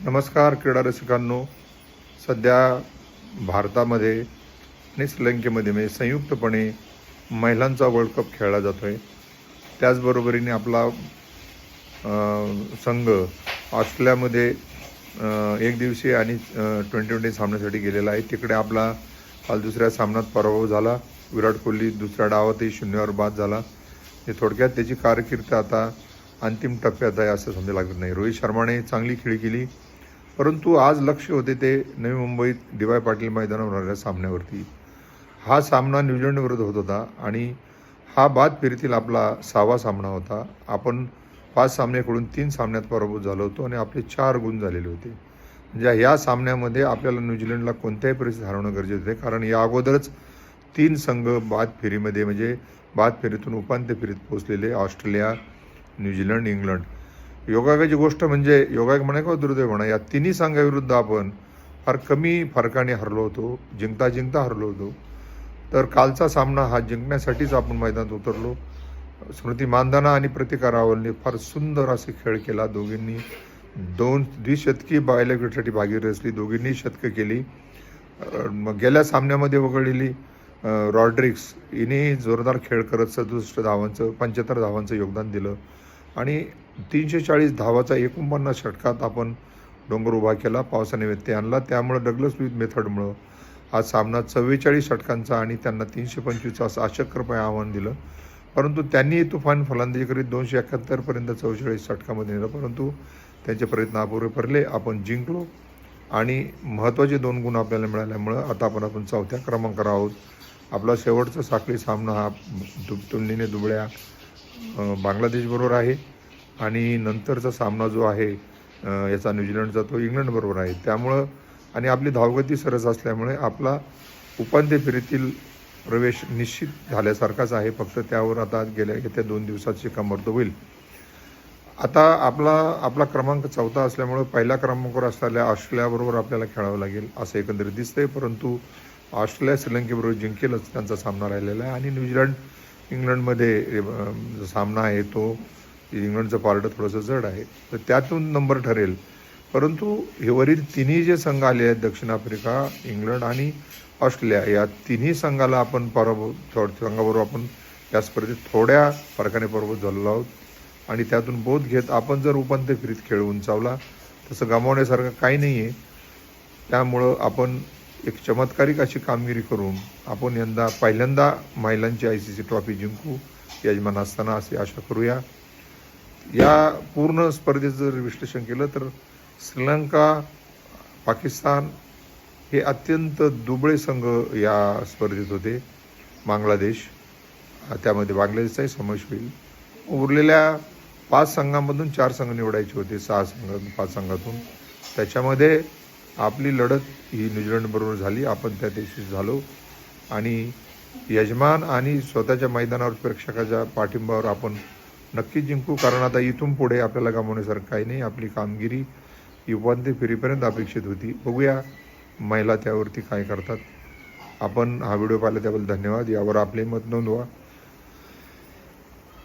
नमस्कार क्रीडा रसिकांनो. सध्या भारतामध्ये आणि श्रीलंकेमध्ये म्हणजे संयुक्तपणे महिलांचा वर्ल्ड कप खेळला जातो आहे त्याचबरोबरीने आपला संघ ऑस्ट्रेलियामध्ये एक दिवसीय आणि ट्वेंटी ट्वेंटी सामन्यासाठी गेलेला आहे. तिकडे आपला काल दुसऱ्या सामन्यात पराभव झाला. विराट कोहली दुसऱ्या डावातही शून्यावर बाद झाला. हे थोडक्यात त्याची कारकीर्द आता अंतिम टप्प्यात आहे असं समजा लागत नाही. रोहित शर्माने चांगली खेळी केली परंतु आज लक्ष होते ते नवी मुंबईत डी वाय पाटील मैदानावर होणाऱ्या सामन्यावरती. हा सामना न्यूझीलंडविरुद्ध होत होता आणि हा बाद फेरीतील आपला सहावा सामना होता. आपण पाच सामन्याकडून तीन सामन्यात पराभूत झालो होतो आणि आपले चार गुण झालेले होते. म्हणजे ह्या सामन्यामध्ये आपल्याला न्यूझीलंडला कोणत्याही परिस्थितीत हरवणं गरजेचं आहे कारण या अगोदरच तीन संघ बाद फेरीमध्ये म्हणजे बाद फेरीतून उपांत्य फेरीत पोहोचलेले ऑस्ट्रेलिया न्यूझीलंड इंग्लंड. योगायोगाची गोष्ट म्हणजे योगायोग म्हणा किंवा दुर्दैव म्हणा? या तिन्ही संघाविरुद्ध आपण फार कमी फरकाने हरलो होतो जिंकता जिंकता हरलो होतो. तर कालचा सामना हा जिंकण्यासाठीच आपण मैदानात उतरलो. स्मृती मानधना आणि प्रतिकार रावलने फार सुंदर असे खेळ केला. दोघींनी दोन द्विशतकी बायला विकेटसाठी भागीरथी असली दोघींनी शतकं केली. मग गेल्या सामन्यामध्ये वगळलेली रॉड्रिक्स हिने जोरदार खेळ करत सदुसष्ट धावांचं पंच्याहत्तर धावांचं योगदान दिलं. आणि तीनशे चाळीस धावाचा एकोणपन्नास षटकात आपण डोंगर उभा केला पावसाने व्यत्यय आणला. त्यामुळं डगलस विथ मेथडमुळं हा सामना चव्वेचाळीस षटकांचा आणि त्यांना तीनशे पंचवीसचा असं अशक्यपाय आव्हान दिलं. परंतु त्यांनी तुफान फलंदाजी करीत दोनशे एकाहत्तरपर्यंत चव्वेचाळीस षटकामध्ये नेलं. परंतु त्यांचे प्रयत्न अपुरे पडले. आपण जिंकलो. आणि महत्त्वाचे दोन गुण आपल्याला मिळाल्यामुळं आता आपण आपण चौथ्या क्रमांकावर आहोत. आपला शेवटचा साखळी सामना हा दु तुलनेने दुबळ्या बांगलादेशबरोबर आहे. आणि नंतरचा सामना जो आहे याचा न्यूझीलंडचा तो इंग्लंडबरोबर आहे. त्यामुळं आणि आपली धावगती सरस असल्यामुळे आपला उपांत्य फेरीतील प्रवेश निश्चित झाल्यासारखाच आहे. फक्त त्यावर आता गेल्या येत्या दोन दिवसात शिक्कामोर्तब होईल. आता आपला आपला क्रमांक चौथा असल्यामुळं पहिल्या क्रमांकावर असलेल्या ऑस्ट्रेलियाबरोबर आपल्याला खेळावं लागेल असं एकंदरीत दिसतंय. परंतु ऑस्ट्रेलिया श्रीलंकेबरोबर जिंकेलच त्यांचा सामना राहिलेला आहे. आणि न्यूझीलंड इंग्लंडमध्ये जो सामना आहे तो इंग्लंडचं पार्ट थोडंसं जड आहे. तर त्यातून नंबर ठरेल. परंतु हे वरील तिन्ही जे संघ आले आहेत दक्षिण आफ्रिका इंग्लंड आणि ऑस्ट्रेलिया या तिन्ही संघाला आपण पराभव संघाबरोबर आपण या स्पर्धेत थोड्या फरकाने पराभूत झालेलो आहोत. आणि त्यातून बोध घेत आपण जर उपांत्यफेरीत खेळ उंचावला तसं गमावण्यासारखं काही नाही आहे त्यामुळं आपण एक चमत्कारिक अशी कामगिरी करून आपण यंदा पहिल्यांदा महिलांची आय सी सी ट्रॉफी जिंकू यजमान असताना अशी आशा करूया. या पूर्ण स्पर्धेचं जर विश्लेषण केलं तर श्रीलंका पाकिस्तान हे अत्यंत दुबळे संघ या स्पर्धेत होते. बांगलादेश त्यामध्ये बांगलादेशचाही समावेश होईल. उरलेल्या पाच संघांमधून चार संघ निवडायचे होते सहा संघातून पाच संघातून. त्याच्यामध्ये आपली लढत ही न्यूझीलंडबरोबर झाली आपण त्या दिवशी झालो. आणि यजमान आणि स्वतःच्या मैदानावर प्रेक्षकाच्या पाठिंबावर आपण नक्की जिंकू कारण आता इथून पुढे आपल्याला गमावण्यासारखं काही नाही. आपली कामगिरी ही उपांत्य फेरीपर्यंत अपेक्षित होती. बघूया महिला त्यावरती काय करतात. आपण हा व्हिडिओ पाहिला त्याबद्दल धन्यवाद. यावर आपले मत नोंदवा.